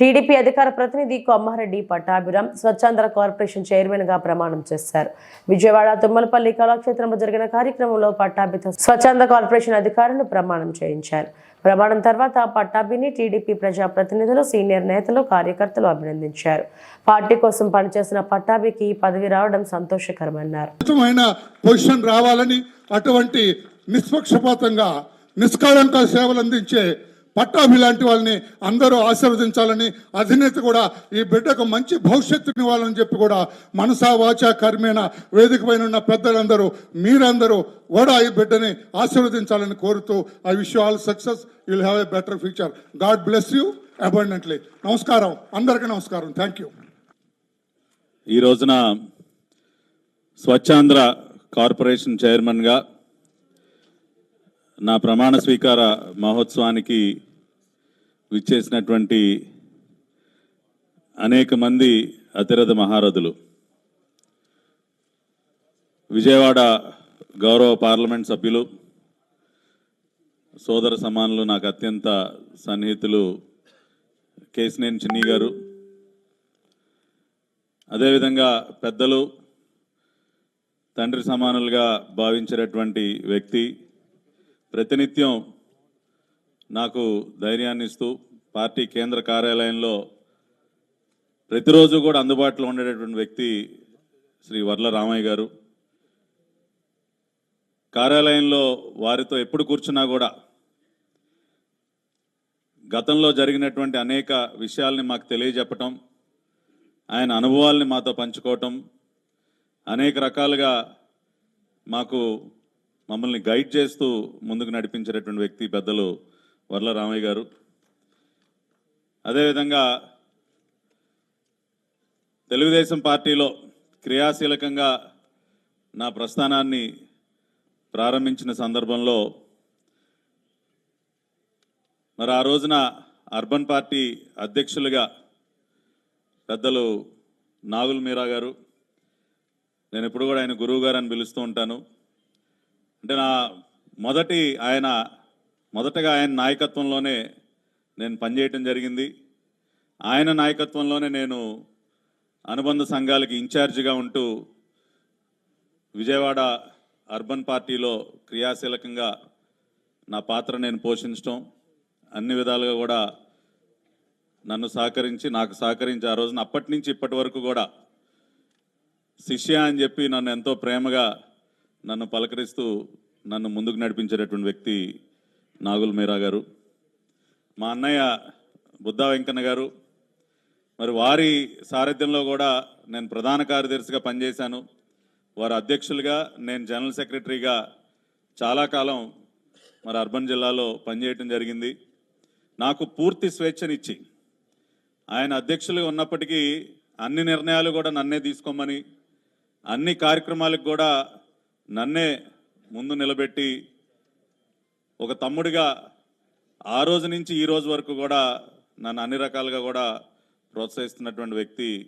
TDP అధికార ప్రతినిధి Kommareddy Pattabhiram Swachhandhra corporation చైర్మన్గా ప్రమాణం చేశారు. విజయవాడ తుమ్మలపల్లి కళాక్షేత్రంలో జరిగిన కార్యక్రమంలో పట్టాభితో స్వచ్ఛాంధ్ర కార్పొరేషన్ అధికారులు ప్రమాణం చేయించారు. ప్రమాణం తర్వాత పట్టాభిని టీడీపీ ప్రజా ప్రతినిధులు సీనియర్ నేతలు కార్యకర్తలు అభినందించారు. పార్టీ కోసం పనిచేసిన పట్టాభికి పదవి రావడం సంతోషకరమన్నారు. పొజిషన్ రావాలని అటువంటి నిష్పక్షపాతంగా నిష్కాళంక సేవలు అందించే పట్టాభి లాంటి వాళ్ళని అందరూ ఆశీర్వదించాలని అధినేత కూడా ఈ బిడ్డకు మంచి భవిష్యత్తుని ఇవ్వాలని చెప్పి కూడా మనసా వాచా కర్మేణ వేదిక పైన ఉన్న పెద్దలందరూ మీరందరూ కూడా ఈ బిడ్డని ఆశీర్వదించాలని కోరుతూ I wish all success. You'll have a better future God bless you abundantly నమస్కారం. అందరికీ నమస్కారం. థ్యాంక్ యూ ఈ రోజున స్వచ్ఛాంధ్ర కార్పొరేషన్ చైర్మన్గా నా ప్రమాణ స్వీకార మహోత్సవానికి విచ్చేసినటువంటి అనేక మంది అతిరథ మహారథులు. విజయవాడ గౌరవ పార్లమెంట్ సభ్యులు సోదర సమానులు నాకు అత్యంత సన్నిహితులు కేసినేని చిన్ని గారు. అదేవిధంగా పెద్దలు తండ్రి సమానులుగా భావించినటువంటి వ్యక్తి ప్రతినిత్యం నాకు ధైర్యాన్ని ఇస్తూ పార్టీ కేంద్ర కార్యాలయంలో ప్రతిరోజు కూడా అందుబాటులో ఉండేటటువంటి వ్యక్తి శ్రీ వర్ల రామయ్య గారు. కార్యాలయంలో వారితో ఎప్పుడు కూర్చున్నా కూడా గతంలో జరిగినటువంటి అనేక విషయాల్ని మాకు తెలియజెప్పటం ఆయన అనుభవాల్ని మాతో పంచుకోవటం అనేక రకాలుగా మాకు మమ్మల్ని గైడ్ చేస్తూ ముందుకు నడిపించేటటువంటి వ్యక్తి పెద్దలు వర్ల రామయ్య గారు. అదేవిధంగా తెలుగుదేశం పార్టీలో క్రియాశీలకంగా నా ప్రస్థానాన్ని ప్రారంభించిన సందర్భంలో మరి ఆ రోజున అర్బన్ పార్టీ అధ్యక్షులుగా పెద్దలు నాగుల్ మీరా గారు నేను ఎప్పుడు కూడా ఆయన గురువు గారు అని పిలుస్తూ ఉంటాను. అంటే నా మొదటి ఆయన మొదటగా ఆయన నాయకత్వంలోనే నేను పనిచేయటం జరిగింది. ఆయన నాయకత్వంలోనే నేను అనుబంధ సంఘాలకి ఇన్ఛార్జిగా ఉంటూ విజయవాడ అర్బన్ పార్టీలో క్రియాశీలకంగా నా పాత్ర నేను పోషించడం అన్ని విధాలుగా కూడా నన్ను సహకరించి నాకు సహకరించి ఆ రోజున అప్పటి నుంచి ఇప్పటి వరకు కూడా శిష్య అని చెప్పి నన్ను ఎంతో ప్రేమగా నన్ను పలకరిస్తూ నన్ను ముందుకు నడిపించేటటువంటి వ్యక్తి నాగుల్ మీరా గారు మా అన్నయ్య బుద్ధా వెంకన్న గారు మరి వారి సారథ్యంలో కూడా నేను ప్రధాన కార్యదర్శిగా పనిచేశాను. వారి అధ్యక్షులుగా నేను జనరల్ సెక్రటరీగా చాలా కాలం మరి అర్బన్ జిల్లాలో పనిచేయటం జరిగింది. నాకు పూర్తి స్వేచ్ఛనిచ్చి ఆయన అధ్యక్షులుగా ఉన్నప్పటికీ అన్ని నిర్ణయాలు కూడా నన్నే తీసుకోమని అన్ని కార్యక్రమాలకు కూడా నన్నే ముందు నిలబెట్టి ఒక తమ్ముడిగా ఆ రోజు నుంచి ఈ రోజు వరకు కూడా నన్ను అన్ని రకాలుగా కూడా ప్రోత్సహిస్తున్నటువంటి వ్యక్తి